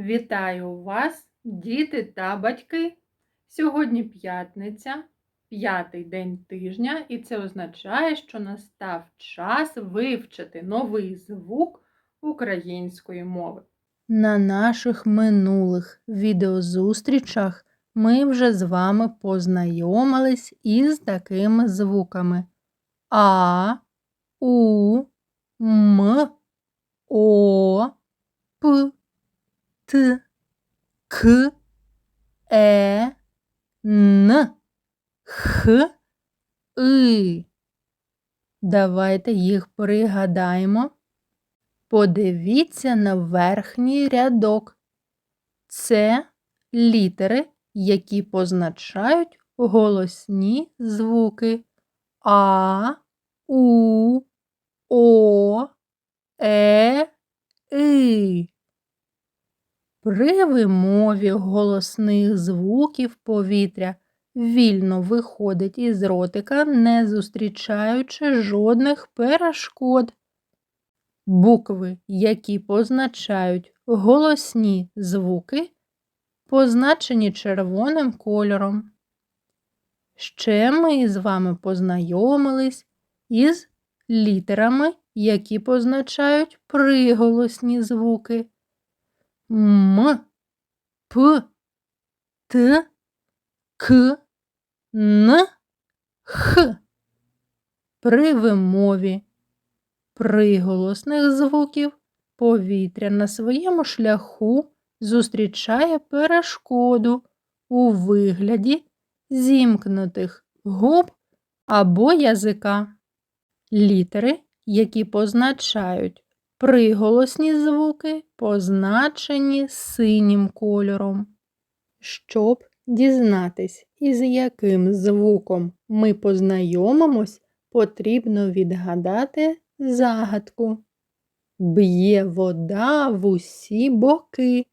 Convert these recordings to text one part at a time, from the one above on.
Вітаю вас, діти та батьки! Сьогодні п'ятниця, п'ятий день тижня, і це означає, що настав час вивчити новий звук української мови. На наших минулих відеозустрічах ми вже з вами познайомились із такими звуками А, У, М, О, П. Т, К, Е, Н, Х, И. Давайте їх пригадаємо. Подивіться на верхній рядок. Це літери, які позначають голосні звуки А, У, О, Е, И. При вимові голосних звуків повітря вільно виходить із ротика, не зустрічаючи жодних перешкод. Букви, які позначають голосні звуки, позначені червоним кольором. Ще ми з вами познайомились із літерами, які позначають приголосні звуки. М, П, Т, К, Н, Х. При вимові приголосних звуків повітря на своєму шляху зустрічає перешкоду у вигляді зімкнутих губ або язика. Літери, які позначають Приголосні звуки позначені синім кольором. Щоб дізнатись, із яким звуком ми познайомимось, потрібно відгадати загадку. Б'є вода в усі боки,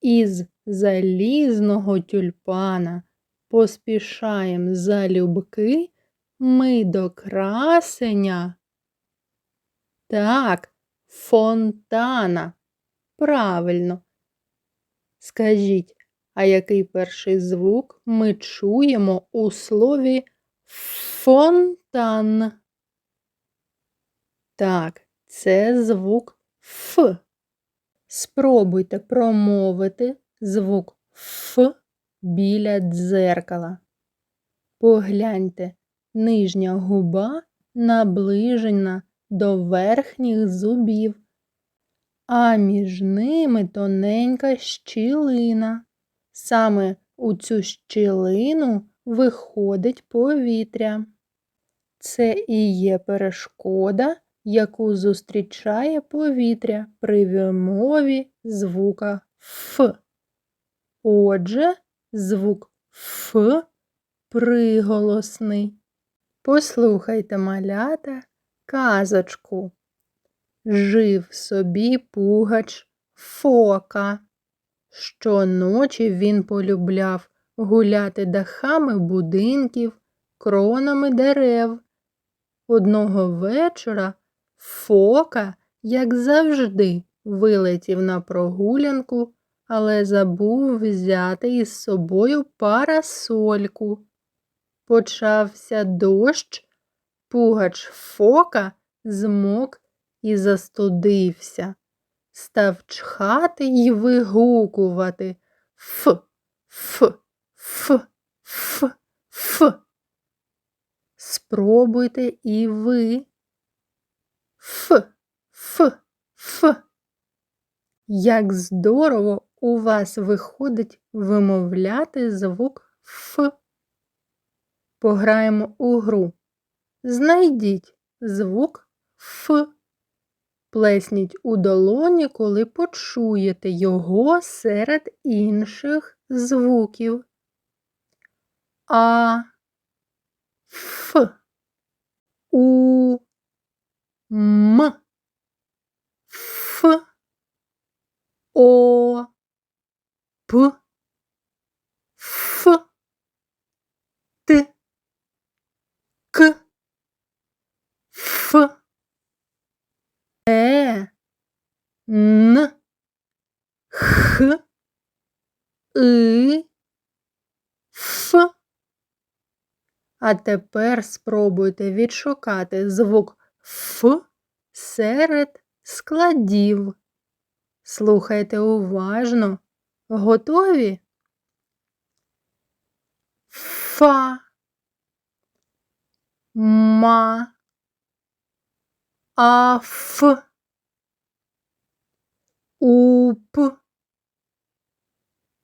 із залізного тюльпана поспішаєм залюбки ми до красення. Так. Фонтана. Правильно. Скажіть, а який перший звук ми чуємо у слові фонтан? Так, це звук Ф. Спробуйте промовити звук Ф біля дзеркала. Погляньте, нижня губа наближена до верхніх зубів, а між ними тоненька щілина. Саме у цю щілину виходить повітря. Це і є перешкода, яку зустрічає повітря при вимові звука Ф. Отже, звук Ф приголосний. Послухайте малята казочку. Жив собі пугач фока. Щоночі він полюбляв гуляти дахами будинків, кронами дерев. Одного вечора фока, як завжди, вилетів на прогулянку, але забув взяти із собою парасольку. Почався дощ, Пугач фока змок і застудився, став чхати й вигукувати Ф, Ф, Ф, Ф, Ф. Спробуйте і ви. Ф, Ф, Ф. Як здорово у вас виходить вимовляти звук Ф. Пограємо у гру. Знайдіть звук Ф. Плесніть у долоні, коли почуєте його серед інших звуків. А, Ф, У, М, Ф, О, П, Ф, Т, К. Ф, Е, Н, х, и, ф. А тепер спробуйте відшукати звук Ф серед складів. Слухайте уважно. Готові? Фа, ма, аф, уп,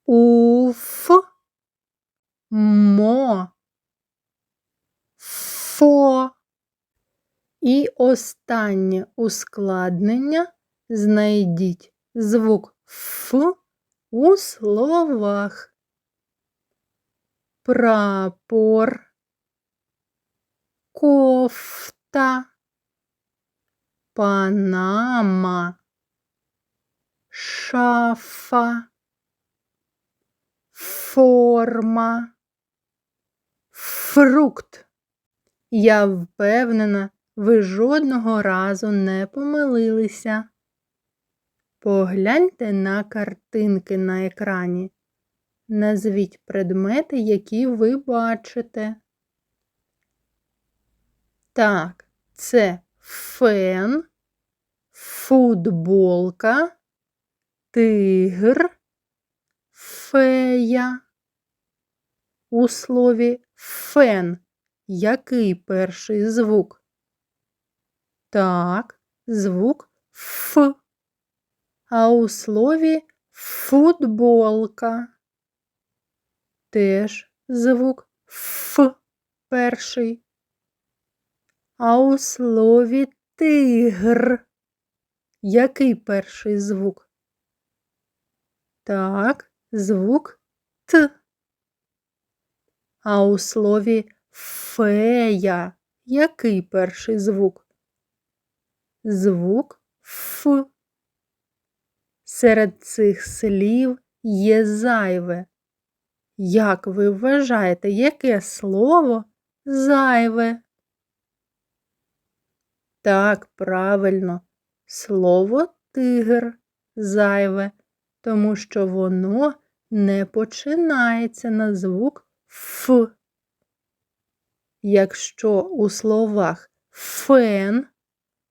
уф, мо, фо. І останнє ускладнення знайдіть звук Ф у словах. Прапор, кофта, панама, шафа, форма, фрукт. Я впевнена, ви жодного разу не помилилися. Погляньте на картинки на екрані. Назвіть предмети, які ви бачите. Так, це фен, футболка, тигр, фея. У слові фен який перший звук? Так, звук Ф. А у слові футболка теж звук Ф перший. А у слові тигр. Який перший звук? Так, звук Т. А у слові фея. Який перший звук? Звук Ф. Серед цих слів є зайве. Як ви вважаєте, яке слово зайве? Так, правильно, слово тигр зайве, тому що воно не починається на звук Ф. Якщо у словах фен,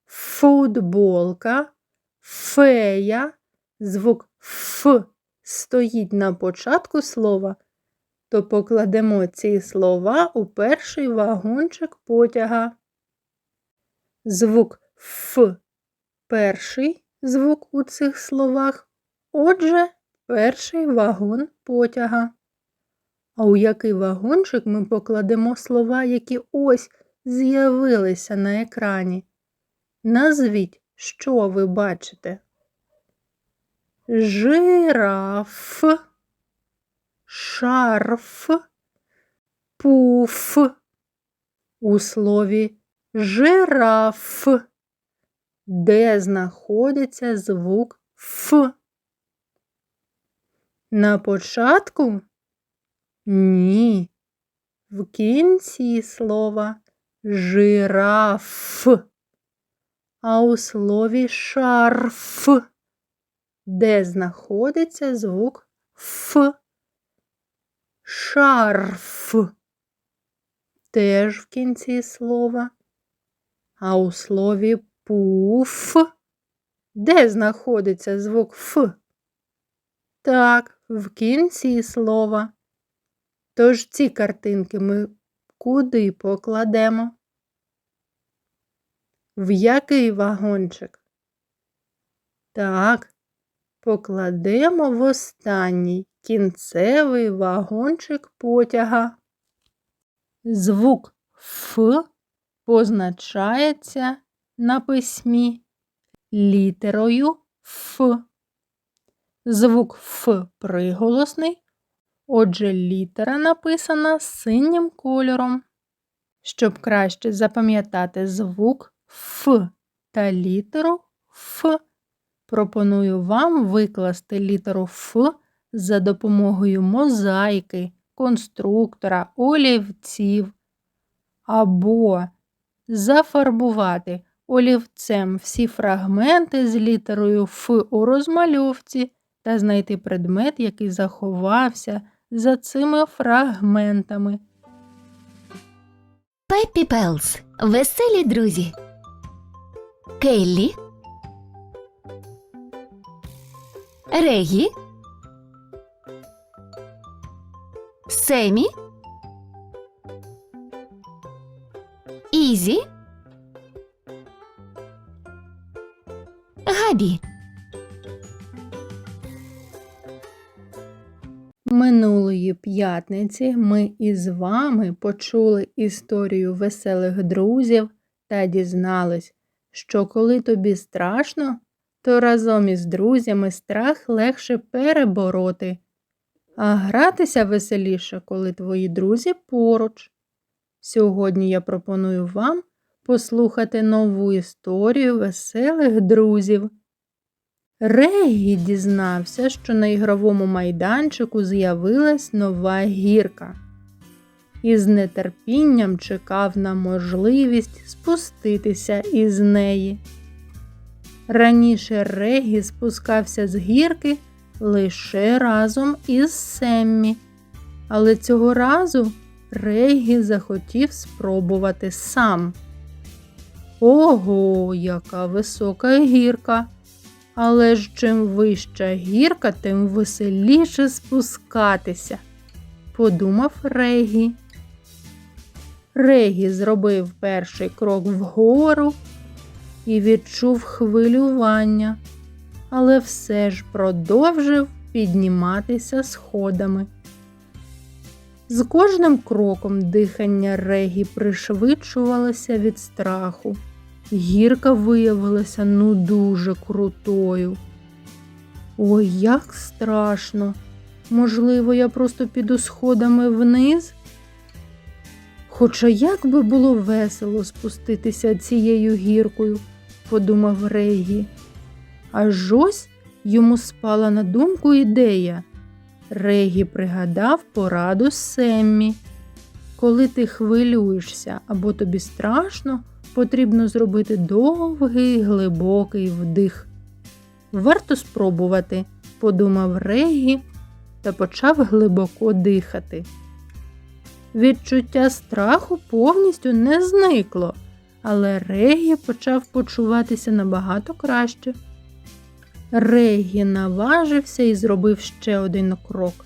футболка, фея звук Ф стоїть на початку слова, то покладемо ці слова у перший вагончик потяга. Звук Ф перший звук у цих словах, отже, перший вагон потяга. А у який вагончик ми покладемо слова, які ось з'явилися на екрані? Назвіть, що ви бачите? Жираф, шарф, пуф. У слові жираф, де знаходиться звук Ф. На початку ні. В кінці слова жираф, а у слові шарф, де знаходиться звук Ф. Шарф. Теж в кінці слова. А у слові пуф, де знаходиться звук Ф? Так, в кінці слова. Тож ці картинки ми куди покладемо? В який вагончик? Так, покладемо в останній кінцевий вагончик потяга. Звук Ф позначається на письмі літерою Ф. Звук Ф приголосний Отже, літера написана синім кольором. Щоб краще запам'ятати звук Ф та літеру Ф, пропоную вам викласти літеру Ф за допомогою мозаїки, конструктора, олівців, або зафарбувати олівцем всі фрагменти з літерою Ф у розмальовці та знайти предмет, який заховався за цими фрагментами. Пеппі Пелс. Веселі друзі. Келлі. Регі. Семі. Ізі. Габі. Минулої п'ятниці ми із вами почули історію веселих друзів та дізнались, що коли тобі страшно, то разом із друзями страх легше перебороти, а гратися веселіше, коли твої друзі поруч. Сьогодні я пропоную вам послухати нову історію веселих друзів. Регі дізнався, що на ігровому майданчику з'явилась нова гірка і з нетерпінням чекав на можливість спуститися із неї. Раніше Регі спускався з гірки лише разом із Семмі, але цього разу Регі захотів спробувати сам. Ого, яка висока гірка! Але ж чим вища гірка, тим веселіше спускатися, подумав Регі. Регі зробив перший крок вгору і відчув хвилювання, але все ж продовжив підніматися сходами. З кожним кроком дихання Регі пришвидшувалося від страху. Гірка виявилася ну дуже крутою. Ой, як страшно. Можливо, я просто піду сходами вниз. Хоча як би було весело спуститися цією гіркою, подумав Регі. Аж ось йому спала на думку ідея. Регі пригадав пораду Семмі. Коли ти хвилюєшся або тобі страшно, потрібно зробити довгий глибокий вдих. Варто спробувати, подумав Регі та почав глибоко дихати. Відчуття страху повністю не зникло, але Регі почав почуватися набагато краще. Регі наважився і зробив ще один крок.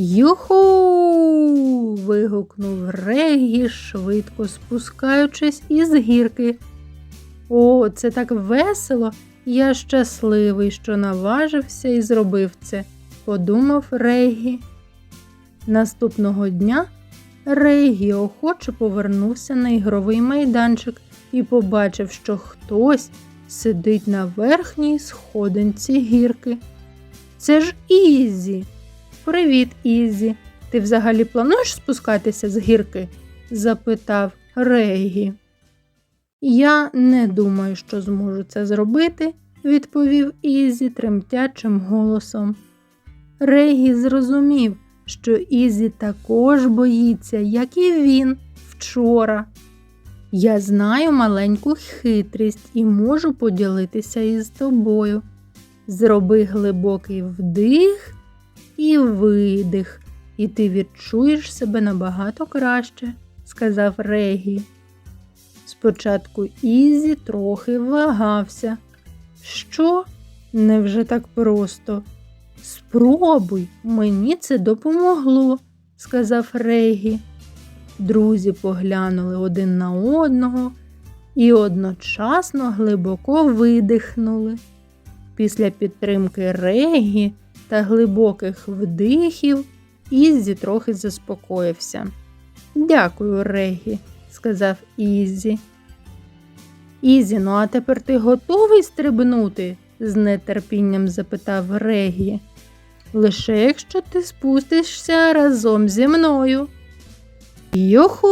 Юху. вигукнув Регі, швидко спускаючись із гірки. О, це так весело! Я щасливий, що наважився і зробив це, подумав Регі. Наступного дня Регі охоче повернувся на ігровий майданчик і побачив, що хтось сидить на верхній сходинці гірки. Це ж Ізі. Привіт, Ізі. Ти взагалі плануєш спускатися з гірки? запитав Регі. Я не думаю, що зможу це зробити, відповів Ізі тремтячим голосом. Регі зрозумів, що Ізі також боїться, як і він вчора. Я знаю маленьку хитрість і можу поділитися із тобою. Зроби глибокий вдих і видих, і ти відчуєш себе набагато краще, сказав Регі. Спочатку Ізі трохи вагався. Що? Невже так просто? Спробуй, мені це допомогло, сказав Регі. Друзі поглянули один на одного і одночасно глибоко видихнули. Після підтримки Регі та глибоких вдихів Іззі трохи заспокоївся. Дякую, Регі, сказав Іззі. Ізі, ну а тепер ти готовий стрибнути? з нетерпінням запитав Регі. Лише якщо ти спустишся разом зі мною. Йоху.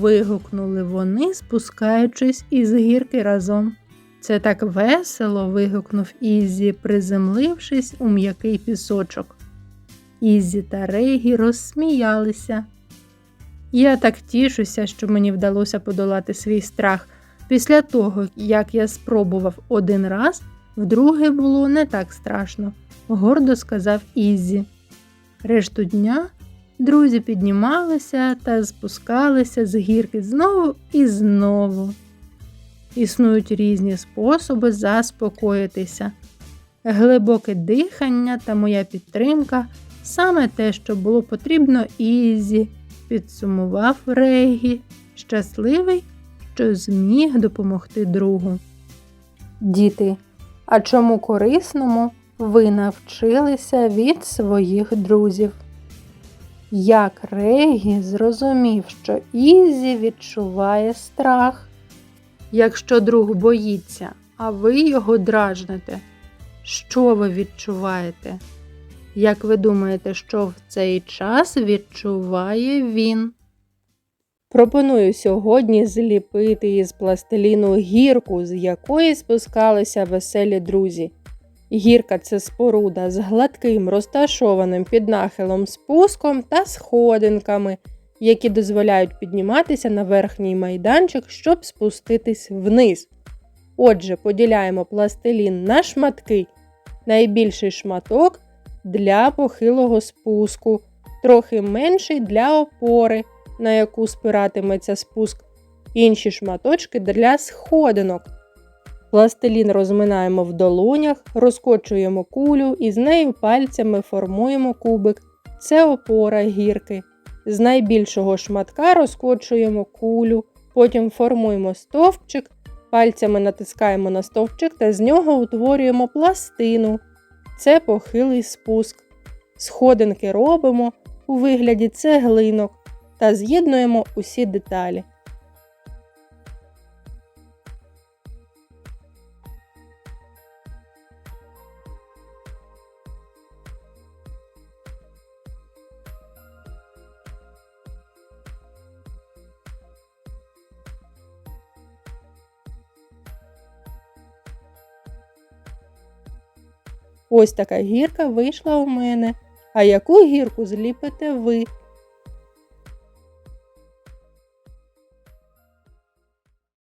вигукнули вони, спускаючись із гірки разом. Це так весело. вигукнув Ізі, приземлившись у м'який пісочок. Ізі та Регі розсміялися. Я так тішуся, що мені вдалося подолати свій страх. Після того, як я спробував один раз, Вдруге було не так страшно, гордо сказав Іззі. Решту дня друзі піднімалися та спускалися з гірки знову і знову. Існують різні способи заспокоїтися. Глибоке дихання та моя підтримка саме те, що було потрібно Ізі, підсумував Регі, щасливий, що зміг допомогти другу. Діти, а чому корисному ви навчилися від своїх друзів? Як Регі зрозумів, що Ізі відчуває страх? Якщо друг боїться, а ви його дражните, що ви відчуваєте? Як ви думаєте, що в цей час відчуває він? Пропоную сьогодні зліпити із пластиліну гірку, з якої спускалися веселі друзі. Гірка це споруда з гладким, розташованим під нахилом спуском та сходинками, які дозволяють підніматися на верхній майданчик, щоб спуститись вниз. Отже, поділяємо пластилін на шматки. Найбільший шматок для похилого спуску, трохи менший для опори, на яку спиратиметься спуск, інші шматочки для сходинок. Пластилін розминаємо в долонях, розкочуємо кулю і з нею пальцями формуємо кубик. Це опора гірки. З найбільшого шматка розкочуємо кулю, потім формуємо стовпчик, пальцями натискаємо на стовпчик та з нього утворюємо пластину. Це похилий спуск. Сходинки робимо у вигляді цеглинок та з'єднуємо усі деталі. Ось така гірка вийшла у мене. А яку гірку зліпите ви?